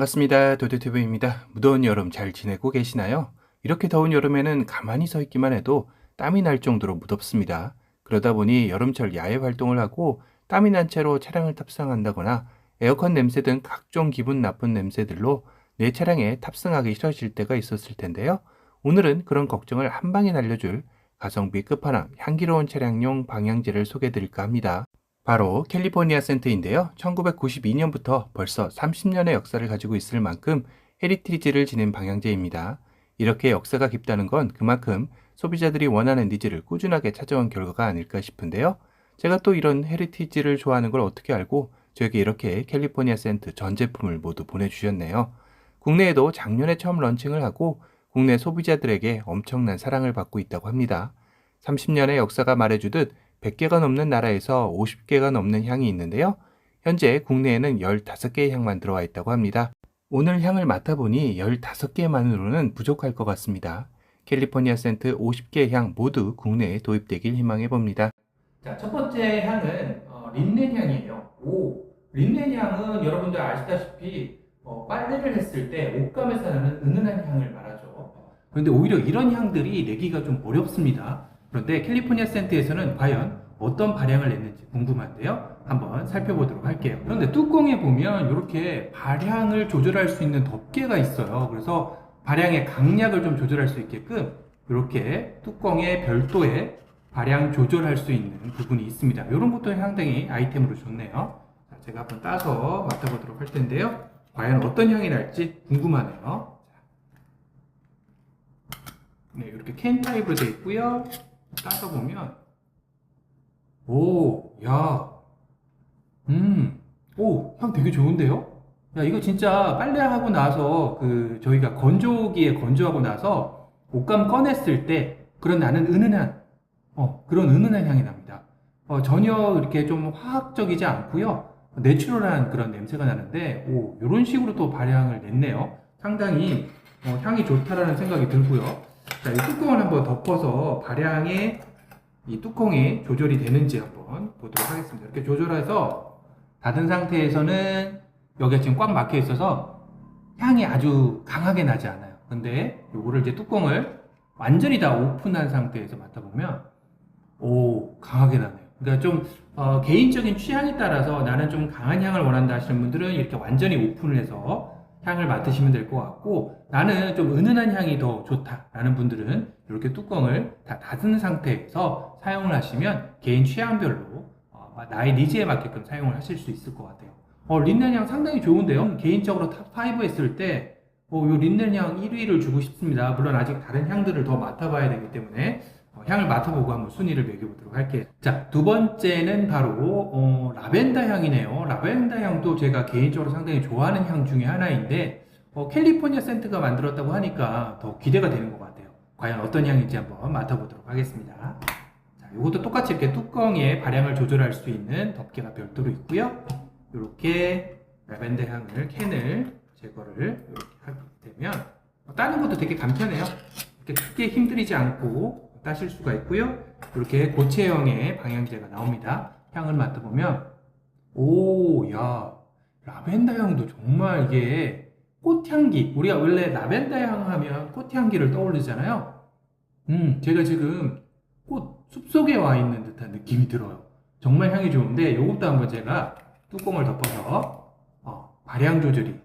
네, 반갑습니다. 도드튜브입니다. 무더운 여름 잘 지내고 계시나요? 이렇게 더운 여름에는 가만히 서 있기만 해도 땀이 날 정도로 무덥습니다. 그러다 보니 여름철 야외 활동을 하고 땀이 난 채로 차량을 탑승한다거나 에어컨 냄새 등 각종 기분 나쁜 냄새들로 내 차량에 탑승하기 싫어질 때가 있었을 텐데요. 오늘은 그런 걱정을 한 방에 날려줄 가성비 끝판왕 향기로운 차량용 방향제를 소개해 드릴까 합니다. 바로 캘리포니아 센트인데요. 1992년부터 벌써 30년의 역사를 가지고 있을 만큼 헤리티지를 지닌 방향제입니다. 이렇게 역사가 깊다는 건 그만큼 소비자들이 원하는 니즈를 꾸준하게 찾아온 결과가 아닐까 싶은데요. 제가 또 이런 헤리티지를 좋아하는 걸 어떻게 알고 저에게 이렇게 캘리포니아 센트 전 제품을 모두 보내주셨네요. 국내에도 작년에 처음 런칭을 하고 국내 소비자들에게 엄청난 사랑을 받고 있다고 합니다. 30년의 역사가 말해주듯 100개가 넘는 나라에서 50개가 넘는 향이 있는데요. 현재 국내에는 15개의 향만 들어와 있다고 합니다. 오늘 향을 맡아보니 15개만으로는 부족할 것 같습니다. 캘리포니아 센트 50개의 향 모두 국내에 도입되길 희망해 봅니다. 자, 첫 번째 향은 어, 린넨 향이에요. 오, 린넨 향은 여러분들 아시다시피 어, 빨래를 했을 때 옷감에서 나는 은은한 향을 말하죠. 그런데 오히려 이런 향들이 내기가 좀 어렵습니다. 그런데 캘리포니아 센트에서는 과연 어떤 발향을 냈는지 궁금한데요. 한번 살펴보도록 할게요. 그런데 뚜껑에 보면 이렇게 발향을 조절할 수 있는 덮개가 있어요. 그래서 발향의 강약을 좀 조절할 수 있게끔 이렇게 뚜껑에 별도의 발향 조절할 수 있는 부분이 있습니다. 이런 것도 상당히 아이템으로 좋네요. 자, 제가 한번 따서 맡아보도록 할 텐데요. 과연 어떤 향이 날지 궁금하네요. 네, 이렇게 캔 타입으로 되어 있고요. 따서 보면 오, 야, 음, 오, 향 되게 좋은데요? 야, 이거 진짜 빨래하고 나서 그 저희가 건조기에 건조하고 나서 옷감 꺼냈을 때 그런 나는 은은한 어, 그런 은은한 향이 납니다. 어, 전혀 이렇게 좀 화학적이지 않고요. 내추럴한 그런 냄새가 나는데 오, 이런 식으로 또 발향을 냈네요. 상당히 어, 향이 좋다라는 생각이 들고요. 자, 이 뚜껑을 한번 덮어서 발향의 이 뚜껑이 조절이 되는지 한번 보도록 하겠습니다. 이렇게 조절해서 닫은 상태에서는 여기가 지금 꽉 막혀 있어서 향이 아주 강하게 나지 않아요. 근데 요거를 이제 뚜껑을 완전히 다 오픈한 상태에서 맡아보면 오 강하게 나네요. 그러니까 좀 어, 개인적인 취향에 따라서 나는 좀 강한 향을 원한다 하시는 분들은 이렇게 완전히 오픈을 해서 향을 맡으시면 될 것 같고 나는 좀 은은한 향이 더 좋다라는 분들은 이렇게 뚜껑을 다 닫은 상태에서 사용을 하시면 개인 취향별로 어, 나의 니즈에 맞게끔 사용을 하실 수 있을 것 같아요. 어, 린넨 향 상당히 좋은데요. 개인적으로 탑5 했을 때 어, 요 린넨 향 1위를 주고 싶습니다. 물론 아직 다른 향들을 더 맡아봐야 되기 때문에 어, 향을 맡아보고 한번 순위를 매겨보도록 할게요. 자, 두 번째는 바로 어, 라벤더 향이네요. 라벤더 향도 제가 개인적으로 상당히 좋아하는 향 중에 하나인데 어, 캘리포니아 센트가 만들었다고 하니까 더 기대가 되는 것 같아요. 과연 어떤 향인지 한번 맡아보도록 하겠습니다. 자, 이것도 똑같이 이렇게 뚜껑에 발향을 조절할 수 있는 덮개가 별도로 있고요. 이렇게 라벤더 향을 캔을 제거를 이렇게 하게 되면 어, 따는 것도 되게 간편해요. 이렇게 크게 힘들이지 않고 따실 수가 있고요. 이렇게 고체형의 방향제가 나옵니다. 향을 맡아보면 오, 야, 라벤더 향도 정말 이게 꽃향기. 우리가 원래 라벤더 향 하면 꽃향기를 떠올리잖아요. 음, 제가 지금 꽃 숲속에 와 있는 듯한 느낌이 들어요. 정말 향이 좋은데 이것도 한번 제가 뚜껑을 덮어서 어, 발향 조절이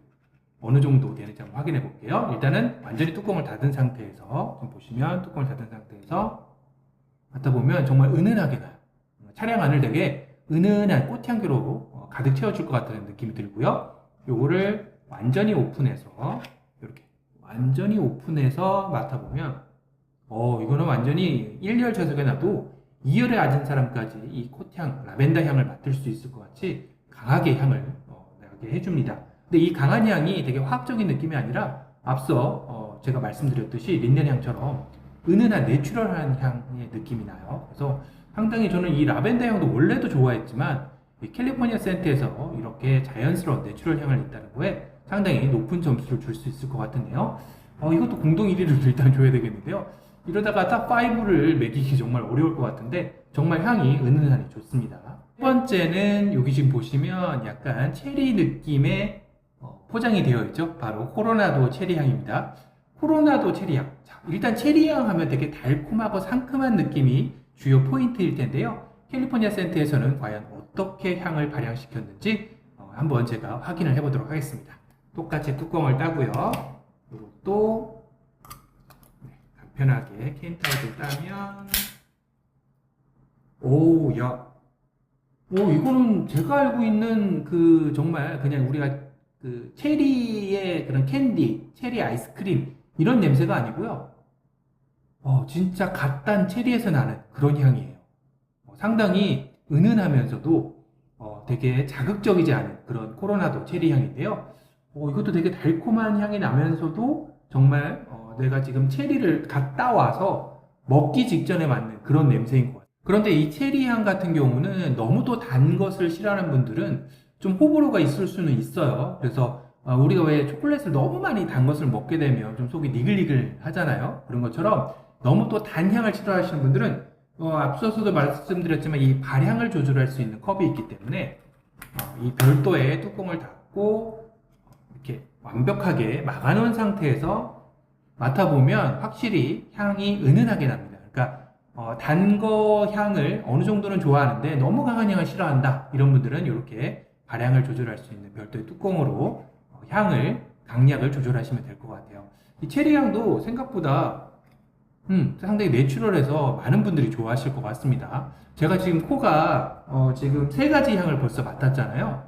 어느 정도 되는지 한번 확인해 볼게요. 일단은 완전히 뚜껑을 닫은 상태에서 좀 보시면 뚜껑을 닫은 상태에서 맡아보면 정말 은은하게 나요. 차량 안을 되게 은은한 꽃향기로 어, 가득 채워줄 것 같다는 느낌이 들고요. 요거를 완전히 오픈해서 이렇게 완전히 오픈해서 맡아보면 어 이거는 완전히 1열 좌석에 놔도 2열에 앉은 사람까지 이 꽃향, 라벤더 향을 맡을 수 있을 것 같이 강하게 향을 어, 나게 해줍니다. 근데 이 강한 향이 되게 화학적인 느낌이 아니라 앞서 어, 제가 말씀드렸듯이 린넨 향처럼 은은한 내추럴한 향의 느낌이 나요. 그래서 상당히 저는 이 라벤더 향도 원래도 좋아했지만 이 캘리포니아 센트에서 이렇게 자연스러운 내추럴 향을 냈다는 거에 상당히 높은 점수를 줄 수 있을 것 같은데요. 어, 이것도 공동 1위를 일단 줘야 되겠는데요. 이러다가 탑5를 매기기 정말 어려울 것 같은데 정말 향이 은은하니 좋습니다. 첫 번째는 여기 지금 보시면 약간 체리 느낌의 어, 포장이 되어 있죠. 바로 코로나도 체리향입니다. 코로나도 체리향. 자, 일단 체리향 하면 되게 달콤하고 상큼한 느낌이 주요 포인트일 텐데요. 캘리포니아 센터에서는 과연 어떻게 향을 발향시켰는지 어, 한번 제가 확인을 해보도록 하겠습니다. 똑같이 뚜껑을 따고요. 이것도 네, 간편하게 캔타입을 따면 오, 야. 오, 이거는 제가 알고 있는 그 정말 그냥 우리가 그 체리의 그런 캔디, 체리 아이스크림 이런 냄새가 아니고요. 어, 진짜 갓 단 체리에서 나는 그런 향이에요. 어, 상당히 은은하면서도 어, 되게 자극적이지 않은 그런 코로나도 체리 향인데요. 어, 이것도 되게 달콤한 향이 나면서도 정말 어, 내가 지금 체리를 갓 따와서 먹기 직전에 맞는 그런 냄새인 것 같아요. 그런데 이 체리 향 같은 경우는 너무도 단 것을 싫어하는 분들은 좀 호불호가 있을 수는 있어요. 그래서 어, 우리가 왜 초콜릿을 너무 많이 단 것을 먹게 되면 좀 속이 니글니글 하잖아요. 그런 것처럼 너무 또 단향을 싫어하시는 분들은 어, 앞서서도 말씀드렸지만 이 발향을 조절할 수 있는 컵이 있기 때문에 어, 이 별도의 뚜껑을 닫고 이렇게 완벽하게 막아놓은 상태에서 맡아보면 확실히 향이 은은하게 납니다. 그러니까 어, 단거 향을 어느 정도는 좋아하는데 너무 강한 향을 싫어한다 이런 분들은 이렇게 발향을 조절할 수 있는 별도의 뚜껑으로 어, 향을 강약을 조절하시면 될 것 같아요. 이 체리 향도 생각보다 음, 상당히 내추럴해서 많은 분들이 좋아하실 것 같습니다. 제가 지금 코가 어, 지금 세 가지 향을 벌써 맡았잖아요.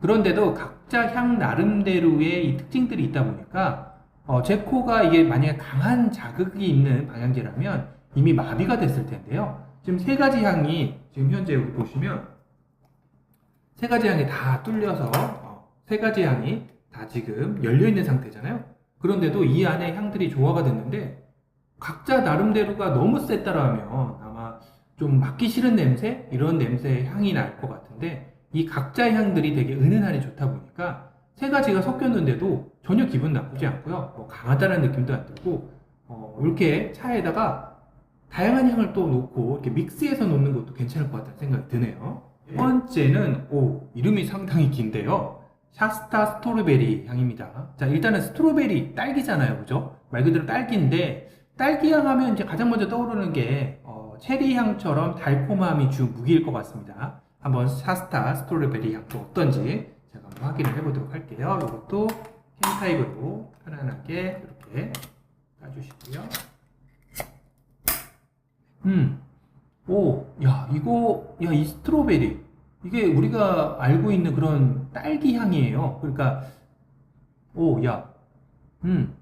그런데도 각자 향 나름대로의 이 특징들이 있다 보니까 어, 제 코가 이게 만약에 강한 자극이 있는 방향제라면 이미 마비가 됐을 텐데요. 지금 세 가지 향이 지금 현재 보시면 세 가지 향이 다 뚫려서 어, 세 가지 향이 다 지금 열려 있는 상태잖아요. 그런데도 이 안에 향들이 조화가 됐는데 각자 나름대로가 너무 셌다라면 아마 좀 맡기 싫은 냄새 이런 냄새의 향이 날 것 같은데 이 각자의 향들이 되게 은은하니 좋다 보니까 세 가지가 섞였는데도 전혀 기분 나쁘지 않고요. 뭐 강하다는 느낌도 안 들고 어, 이렇게 차에다가 다양한 향을 또 놓고 이렇게 믹스해서 놓는 것도 괜찮을 것 같다는 생각이 드네요. 첫 번째는 오 이름이 상당히 긴데요. 샤스타 스토르베리 향입니다. 자 일단은 스트로베리 딸기잖아요, 그죠? 말 그대로 딸기인데 딸기 향 하면 이제 가장 먼저 떠오르는 게 어, 체리 향처럼 달콤함이 주 무기일 것 같습니다. 한번 샤스타 스토르베리 향도 어떤지 제가 한번 확인을 해보도록 할게요. 이것도 캔 타입으로 편안하게 이렇게 까주시고요. 음, 오, 야, 이거, 야, 이 스트로베리. 이게 우리가 알고 있는 그런 딸기 향이에요. 그러니까, 오, 야, 음,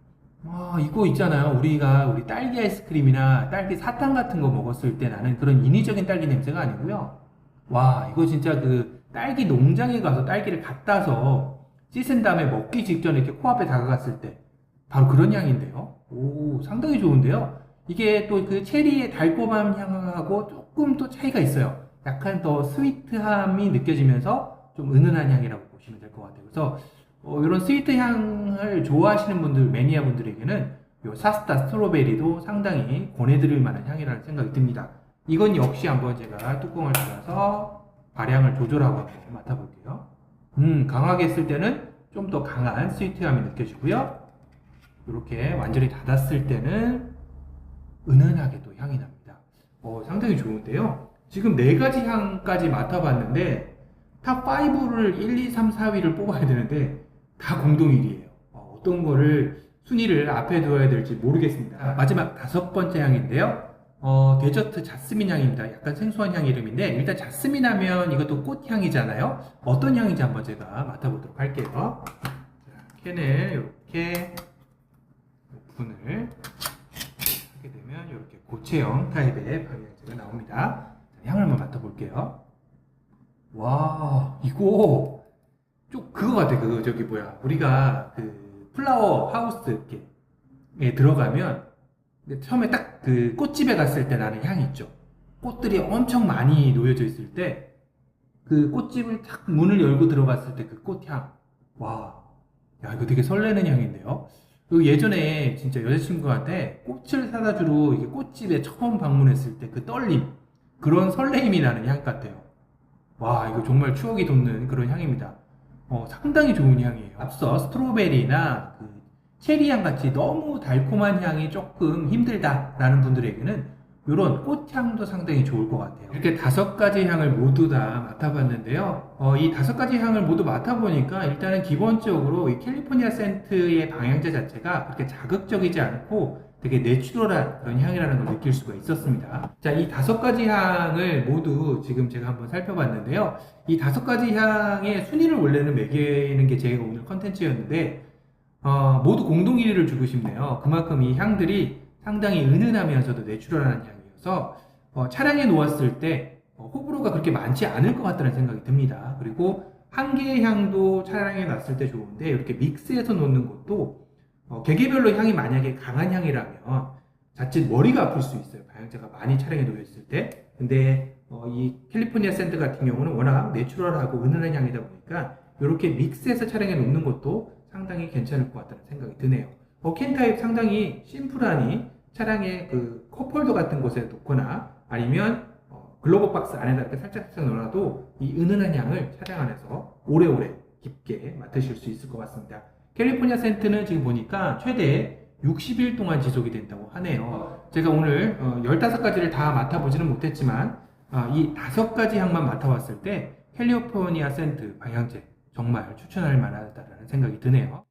와, 이거 있잖아요. 우리가, 우리 딸기 아이스크림이나 딸기 사탕 같은 거 먹었을 때 나는 그런 인위적인 딸기 냄새가 아니고요. 와, 이거 진짜 그 딸기 농장에 가서 딸기를 갖다서 씻은 다음에 먹기 직전에 이렇게 코앞에 다가갔을 때 바로 그런 향인데요. 오, 상당히 좋은데요. 이게 또 그 체리의 달콤한 향하고 조금 또 차이가 있어요. 약간 더 스위트함이 느껴지면서 좀 은은한 향이라고 보시면 될 것 같아요. 그래서 어, 이런 스위트 향을 좋아하시는 분들, 매니아 분들에게는 요 사스타 스트로베리도 상당히 권해드릴 만한 향이라는 생각이 듭니다. 이건 역시 한번 제가 뚜껑을 닫아서 발향을 조절하고 맡아볼게요. 음, 강하게 했을 때는 좀 더 강한 스위트함이 느껴지고요. 이렇게 완전히 닫았을 때는 은은하게 또 향이 납니다. 어, 상당히 좋은데요. 지금 네 가지 향까지 맡아봤는데 탑 5를 1, 2, 3, 4위를 뽑아야 되는데 다 공동 1위에요. 어, 어떤 거를 순위를 앞에 두어야 될지 모르겠습니다. 마지막 다섯 번째 향인데요. 어, 데저트 자스민 향입니다. 약간 생소한 향 이름인데 일단 자스민 하면 이것도 꽃향이잖아요. 어떤 향인지 한번 제가 맡아보도록 할게요. 자, 캔을 이렇게 오픈을 고체형 타입의 방향제가 나옵니다. 자, 향을 한번 맡아볼게요. 와, 이거 좀 그거 같아. 그 저기 뭐야 우리가 그 플라워 하우스 이렇게 에 들어가면 처음에 딱 그 꽃집에 갔을 때 나는 향이 있죠. 꽃들이 엄청 많이 놓여져 있을 때 그 꽃집을 딱 문을 열고 들어갔을 때 그 꽃향. 와, 야 이거 되게 설레는 향인데요. 그 예전에 진짜 여자친구한테 꽃을 사다 주러 이게 꽃집에 처음 방문했을 때 그 떨림 그런 설레임이 나는 향 같아요. 와 이거 정말 추억이 돋는 그런 향입니다. 어, 상당히 좋은 향이에요. 앞서 스트로베리나 그 체리향 같이 너무 달콤한 향이 조금 힘들다라는 분들에게는 이런 꽃향도 상당히 좋을 것 같아요. 이렇게 다섯 가지 향을 모두 다 맡아봤는데요. 어, 이 다섯 가지 향을 모두 맡아보니까 일단은 기본적으로 이 캘리포니아 센트의 방향제 자체가 그렇게 자극적이지 않고 되게 내추럴한 그런 향이라는 걸 느낄 수가 있었습니다. 자, 이 다섯 가지 향을 모두 지금 제가 한번 살펴봤는데요. 이 다섯 가지 향의 순위를 원래는 매기는 게 제가 오늘 컨텐츠였는데, 어, 모두 공동 1위를 주고 싶네요. 그만큼 이 향들이 상당히 은은하면서도 내추럴한 향이어서 어, 차량에 놓았을 때 어, 호불호가 그렇게 많지 않을 것 같다는 생각이 듭니다. 그리고 한 개의 향도 차량에 놨을 때 좋은데 이렇게 믹스해서 놓는 것도 어, 개개별로 향이 만약에 강한 향이라면 자칫 머리가 아플 수 있어요. 방향제가 많이 차량에 놓여 있을 때. 근데 어, 이 캘리포니아 샌드 같은 경우는 워낙 내추럴하고 은은한 향이다 보니까 이렇게 믹스해서 차량에 놓는 것도 상당히 괜찮을 것 같다는 생각이 드네요. 어, 캔 타입 상당히 심플하니 차량에 그 컵홀더 같은 곳에 놓거나 아니면 어, 글로벌 박스 안에다 이렇게 살짝 살짝 넣어놔도 이 은은한 향을 차량 안에서 오래오래 깊게 맡으실 수 있을 것 같습니다. 캘리포니아 센트는 지금 보니까 최대 60일 동안 지속이 된다고 하네요. 제가 오늘 어, 15가지를 다 맡아보지는 못했지만 아, 이 다섯 가지 향만 맡아봤을 때 캘리포니아 센트 방향제 정말 추천할 만하다는 생각이 드네요.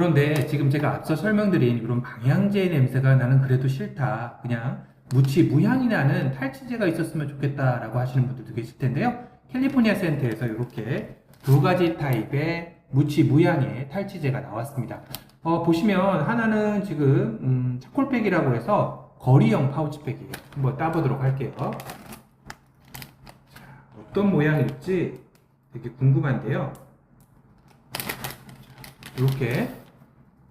그런데 지금 제가 앞서 설명드린 이런 방향제 냄새가 나는 그래도 싫다. 그냥 무치 무향이 나는 탈취제가 있었으면 좋겠다라고 하시는 분들도 계실 텐데요. 캘리포니아 센터에서 이렇게 두 가지 타입의 무치 무향의 탈취제가 나왔습니다. 어, 보시면 하나는 지금 음, 차콜팩이라고 해서 거리형 파우치팩이에요. 한번 따보도록 할게요. 자, 어떤 모양일지 되게 궁금한데요. 이렇게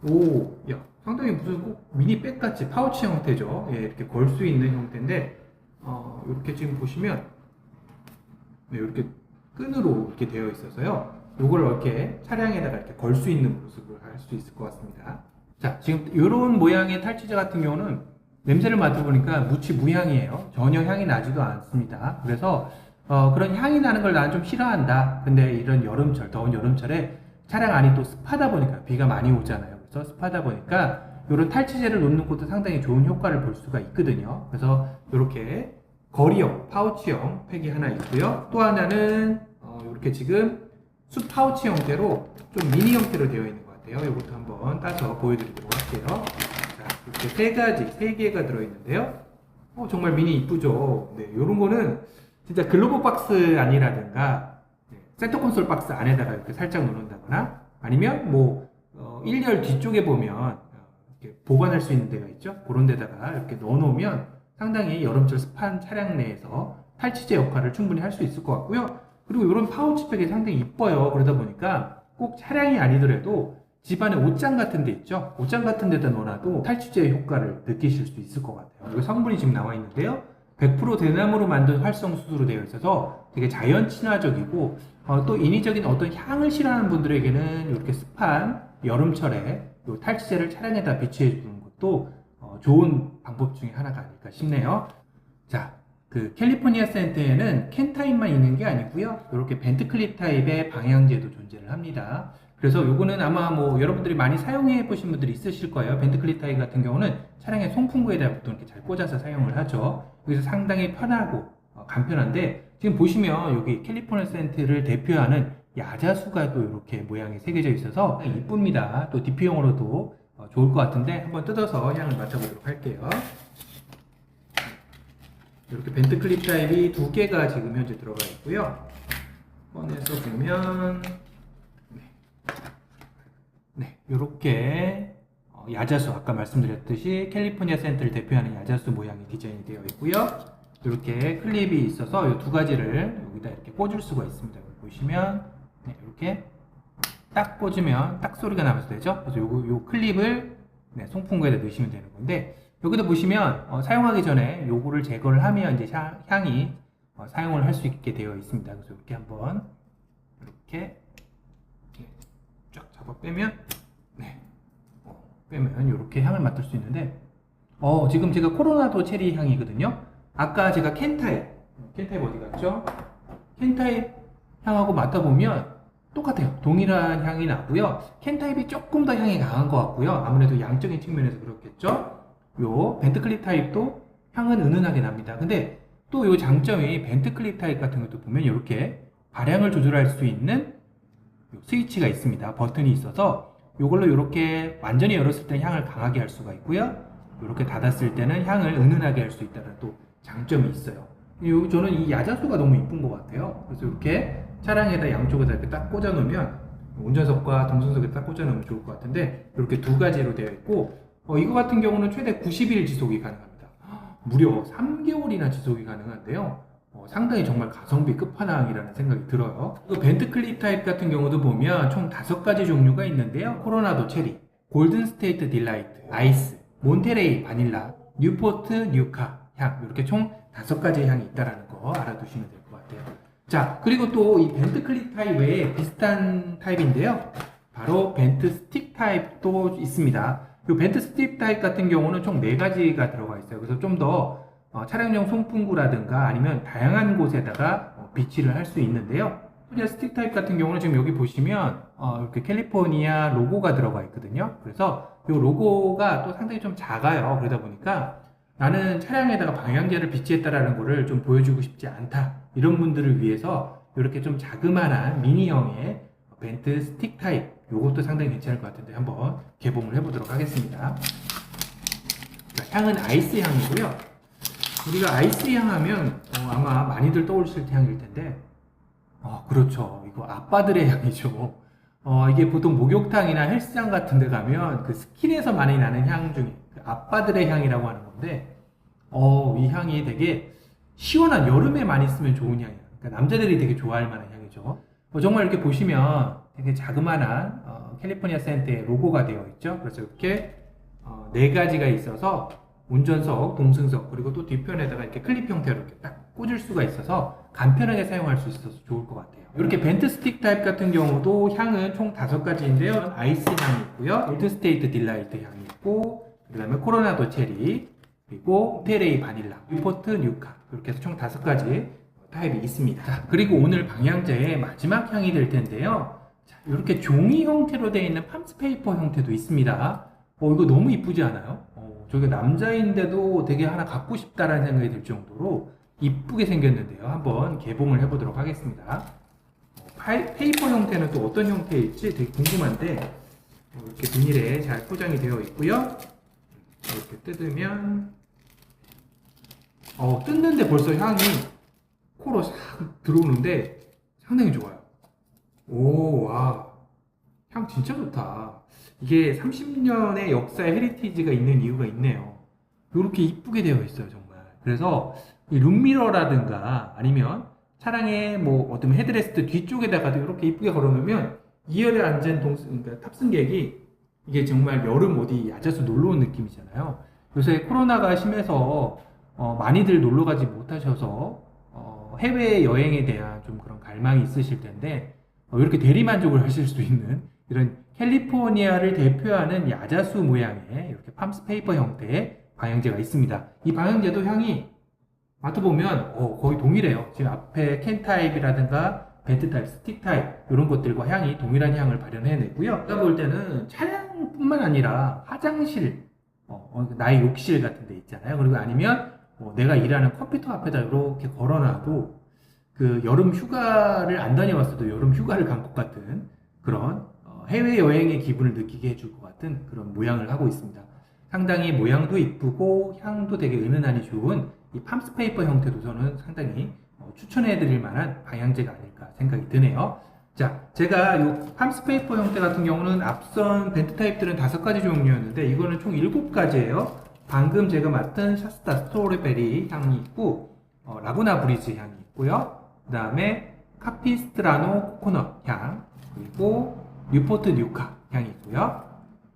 오, 야, 상당히 무슨 꼭 미니 백 같이 파우치 형태죠. 예, 이렇게 걸 수 있는 형태인데, 어, 이렇게 지금 보시면, 네, 이렇게 끈으로 이렇게 되어 있어서요. 요걸 이렇게 차량에다가 이렇게 걸 수 있는 모습을 할 수 있을 것 같습니다. 자, 지금 이런 모양의 탈취제 같은 경우는 냄새를 맡아보니까 무치 무향이에요. 전혀 향이 나지도 않습니다. 그래서, 어, 그런 향이 나는 걸 나는 좀 싫어한다. 근데 이런 여름철, 더운 여름철에 차량 안이 또 습하다 보니까 비가 많이 오잖아요. 그래서 습하다 보니까 이런 탈취제를 놓는 것도 상당히 좋은 효과를 볼 수가 있거든요. 그래서 이렇게 거리형 파우치형 팩이 하나 있고요. 또 하나는 어, 이렇게 지금 숲 파우치 형태로 좀 미니 형태로 되어 있는 것 같아요. 이것도 한번 따서 보여드리도록 할게요. 자, 이렇게 세 가지, 세 개가 들어있는데요. 어, 정말 미니 이쁘죠. 네, 이런 거는 진짜 글로벌 박스 아니라든가 네, 센터 콘솔 박스 안에다가 이렇게 살짝 놓는다거나 아니면 뭐 어, 1열 뒤쪽에 보면 보관할 수 있는 데가 있죠. 그런 데다가 이렇게 넣어놓으면 상당히 여름철 습한 차량 내에서 탈취제 역할을 충분히 할 수 있을 것 같고요. 그리고 이런 파우치백이 상당히 이뻐요. 그러다 보니까 꼭 차량이 아니더라도 집안에 옷장 같은 데 있죠. 옷장 같은 데다 넣어놔도 탈취제 효과를 느끼실 수 있을 것 같아요. 여기 성분이 지금 나와 있는데요. 100% 대나무로 만든 활성 수소로 되어 있어서 되게 자연 친화적이고 어, 또 인위적인 어떤 향을 싫어하는 분들에게는 이렇게 습한 여름철에 요 탈취제를 차량에다 비치해 주는 것도 어, 좋은 방법 중에 하나가 아닐까 싶네요. 자, 그 캘리포니아 센터에는 캔 타입만 있는 게 아니고요. 이렇게 벤트 클립 타입의 방향제도 존재를 합니다. 그래서 요거는 아마 뭐 여러분들이 많이 사용해 보신 분들이 있으실 거예요. 벤트 클립 타입 같은 경우는 차량의 송풍구에다 보통 이렇게 잘 꽂아서 사용을 하죠. 그래서 상당히 편하고 어, 간편한데 지금 보시면 여기 캘리포니아 센트를 대표하는 야자수가 또 이렇게 모양이 새겨져 있어서 이쁩니다. 또 DP용으로도 어, 좋을 것 같은데 한번 뜯어서 향을 맡아보도록 할게요. 이렇게 벤트 클립 타입이 두 개가 지금 현재 들어가 있고요. 꺼내서 보면 네, 이렇게 어, 야자수 아까 말씀드렸듯이 캘리포니아 센터를 대표하는 야자수 모양의 디자인이 되어 있고요. 이렇게 클립이 있어서 이 두 가지를 여기다 이렇게 꽂을 수가 있습니다. 보시면 네, 이렇게 딱 꽂으면 딱 소리가 나면서 되죠. 그래서 요거 요 클립을 네, 송풍구에다 넣으시면 되는 건데 여기도 보시면 어, 사용하기 전에 요거를 제거를 하면 이제 향, 향이 어, 사용을 할 수 있게 되어 있습니다. 그래서 이렇게 한번 이렇게 네, 쫙 잡아 빼면 네, 어, 빼면 이렇게 향을 맡을 수 있는데 어, 지금 제가 코로나도 체리 향이거든요. 아까 제가 켄타입, 켄타입 어디 갔죠? 켄타입 향하고 맡아보면 똑같아요. 동일한 향이 나고요. 켄타입이 조금 더 향이 강한 것 같고요. 아무래도 양적인 측면에서 그렇겠죠. 요 벤트클립 타입도 향은 은은하게 납니다. 근데 또 요 장점이 벤트클립 타입 같은 것도 보면 이렇게 발향을 조절할 수 있는 요 스위치가 있습니다. 버튼이 있어서 이걸로 이렇게 완전히 열었을 때는 향을 강하게 할 수가 있고요. 이렇게 닫았을 때는 향을 은은하게 할 수 있다는 또 장점이 있어요. 요, 저는 이 야자수가 너무 이쁜 것 같아요. 그래서 이렇게 차량에다 양쪽에다 이렇게 딱 꽂아 놓으면 운전석과 동승석에 딱 꽂아 놓으면 좋을 것 같은데 이렇게 두 가지로 되어 있고 어, 이거 같은 경우는 최대 90일 지속이 가능합니다. 무려 3개월이나 지속이 가능한데요. 어, 상당히 정말 가성비 끝판왕이라는 생각이 들어요. 그 벤트 클립 타입 같은 경우도 보면 총 다섯 가지 종류가 있는데요. 코로나도 체리, 골든 스테이트 딜라이트, 아이스, 몬테레이 바닐라, 뉴포트 뉴카 향 이렇게 총 다섯 가지 향이 있다라는 거 알아두시면 될 것 같아요. 자 그리고 또 이 벤트 클립 타입 외에 비슷한 타입인데요. 바로 벤트 스틱 타입도 있습니다. 이 벤트 스틱 타입 같은 경우는 총 네 가지가 들어가 있어요. 그래서 좀더 어, 차량용 송풍구라든가 아니면 다양한 곳에다가 어, 비치를 할 수 있는데요. 캘리포니아 스틱 타입 같은 경우는 지금 여기 보시면 어, 이렇게 캘리포니아 로고가 들어가 있거든요. 그래서 이 로고가 또 상당히 좀 작아요. 그러다 보니까 나는 차량에다가 방향제를 비치했다라는 거를 좀 보여주고 싶지 않다. 이런 분들을 위해서 이렇게 좀 자그마한 미니형의 벤트 스틱 타입 이것도 상당히 괜찮을 것 같은데 한번 개봉을 해보도록 하겠습니다. 자, 향은 아이스 향이고요. 우리가 아이스 향 하면 어, 아마 많이들 떠올리실 향일 텐데 어, 그렇죠. 이거 아빠들의 향이죠. 어, 이게 보통 목욕탕이나 헬스장 같은 데 가면 그 스킨에서 많이 나는 향 중에 그 아빠들의 향이라고 하는 건데, 어, 이 향이 되게 시원한 여름에 많이 쓰면 좋은 향이에요. 그러니까 남자들이 되게 좋아할 만한 향이죠. 어, 정말 이렇게 보시면 되게 자그마한 어, 캘리포니아 센터의 로고가 되어 있죠. 그래서 이렇게 어, 네 가지가 있어서 운전석, 동승석, 그리고 또 뒤편에다가 이렇게 클립 형태로 이렇게 딱 꽂을 수가 있어서 간편하게 사용할 수 있어서 좋을 것 같아요. 이렇게 벤트 스틱 타입 같은 경우도 향은 총 다섯 가지인데요. 아이스 향이 있고요. 골든 스테이트 딜라이트 향이 있고, 그 다음에 코로나도 체리, 그리고 테레이 바닐라, 뉴포트 뉴카. 이렇게 해서 총 다섯 가지 타입이 있습니다. 자, 그리고 오늘 방향제의 마지막 향이 될 텐데요. 자, 이렇게 종이 형태로 되어 있는 팜스 페이퍼 형태도 있습니다. 어, 이거 너무 이쁘지 않아요? 어, 저게 남자인데도 되게 하나 갖고 싶다라는 생각이 들 정도로 이쁘게 생겼는데요. 한번 개봉을 해보도록 하겠습니다. 어, 파이, 페이퍼 형태는 또 어떤 형태일지 되게 궁금한데 어, 이렇게 비닐에 잘 포장이 되어 있고요. 이렇게 뜯으면 어, 뜯는데 벌써 향이 코로 싹 들어오는데 상당히 좋아요. 오, 와. 향 진짜 좋다. 이게 30년의 역사의 헤리티지가 있는 이유가 있네요. 이렇게 이쁘게 되어 있어요, 정말. 그래서 이 룸미러라든가 아니면 차량의 뭐 어떤 헤드레스트 뒤쪽에다가도 이렇게 이쁘게 걸어놓으면 2열에 앉은 동, 그러니까 탑승객이 이게 정말 여름 어디 야자수 놀러 온 느낌이잖아요. 요새 코로나가 심해서 어, 많이들 놀러 가지 못하셔서 어, 해외 여행에 대한 좀 그런 갈망이 있으실 텐데 어, 이렇게 대리 만족을 하실 수 있는 이런 캘리포니아를 대표하는 야자수 모양의 이렇게 팜스 페이퍼 형태의 방향제가 있습니다. 이 방향제도 향이 맡아보면 어, 거의 동일해요. 지금 앞에 캔 타입이라든가 벤트 타입, 스틱 타입 이런 것들과 향이 동일한 향을 발현해내고요. 제가 볼 때는 차량뿐만 아니라 화장실, 어, 어, 나의 욕실 같은 데 있잖아요. 그리고 아니면 뭐 내가 일하는 컴퓨터 앞에다 이렇게 걸어놔도 그 여름 휴가를 안 다녀왔어도 여름 휴가를 간 것 같은 그런 어, 해외 여행의 기분을 느끼게 해줄 것 같은 그런 모양을 하고 있습니다. 상당히 모양도 이쁘고 향도 되게 은은하니 좋은 이 팜스 페이퍼 형태도 저는 상당히 어, 추천해드릴 만한 방향제가 아닐까 생각이 드네요. 자, 제가 이 팜스 페이퍼 형태 같은 경우는 앞선 벤트 타입들은 다섯 가지 종류였는데 이거는 총 일곱 가지예요. 방금 제가 맡은 샤스타 스토레베리 향이 있고 어, 라구나 브리즈 향이 있고요. 그 다음에 카피스트라노 코코넛 향 그리고 뉴포트 뉴카 향이 있고요.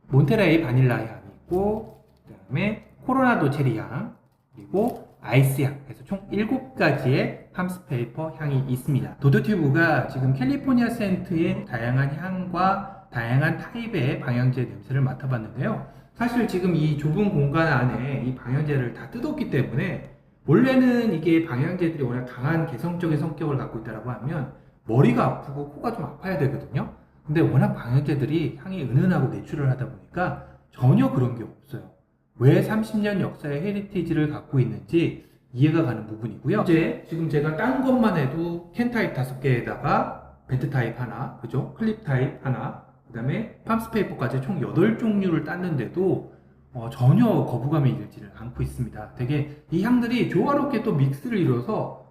몬테레이 바닐라 향이 있고 그 다음에 코로나도 체리 향 그리고 아이스 향 그래서 총 7가지의 팜스 페이퍼 향이 있습니다. 도드튜브가 지금 캘리포니아 센트의 다양한 향과 다양한 타입의 방향제 냄새를 맡아봤는데요. 사실 지금 이 좁은 공간 안에 이 방향제를 다 뜯었기 때문에 원래는 이게 방향제들이 워낙 강한 개성적인 성격을 갖고 있다라고 하면 머리가 아프고 코가 좀 아파야 되거든요. 근데 워낙 방향제들이 향이 은은하고 내추럴하다 보니까 전혀 그런 게 없어요. 왜 30년 역사의 헤리티지를 갖고 있는지 이해가 가는 부분이고요. 이제 지금 제가 딴 것만 해도 캔 타입 다섯 개에다가 벤트 타입 하나, 그죠? 클립 타입 하나, 그 다음에 팜스 페이퍼까지 총 8종류를 땄는데도 어, 전혀 거부감이 들지를 않고 있습니다. 되게 이 향들이 조화롭게 또 믹스를 이뤄서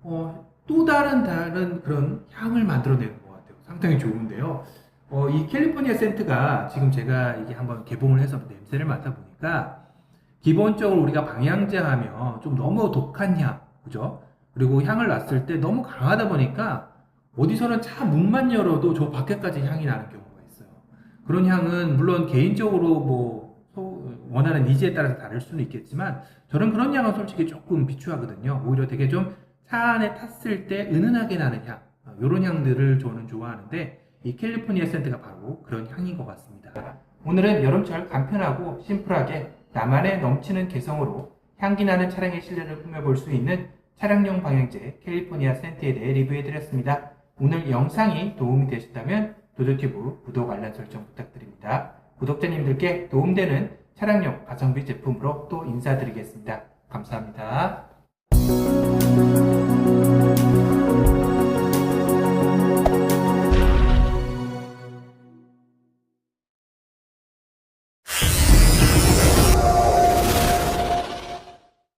어, 또 다른 다른 그런 향을 만들어내는 것 같아요. 상당히 좋은데요. 어, 이 캘리포니아 센트가 지금 제가 이게 한번 개봉을 해서 냄새를 맡아보니까 기본적으로 우리가 방향제 하면 좀 너무 독한 향, 그죠? 그리고 향을 났을 때 너무 강하다 보니까 어디서는 차 문만 열어도 저 밖에까지 향이 나는 경우가 있어요. 그런 향은 물론 개인적으로 뭐 소- 원하는 니즈에 따라서 다를 수는 있겠지만 저는 그런 향은 솔직히 조금 비추하거든요. 오히려 되게 좀 차 안에 탔을 때 은은하게 나는 향, 이런 향들을 저는 좋아하는데 이 캘리포니아 센트가 바로 그런 향인 것 같습니다. 오늘은 여름철 간편하고 심플하게 나만의 넘치는 개성으로 향기 나는 차량의 실내를 꾸며볼 수 있는 차량용 방향제 캘리포니아 센트에 대해 리뷰해드렸습니다. 오늘 영상이 도움이 되셨다면 도도튜브 구독 알람 설정 부탁드립니다. 구독자님들께 도움되는 차량용 가성비 제품으로 또 인사드리겠습니다. 감사합니다.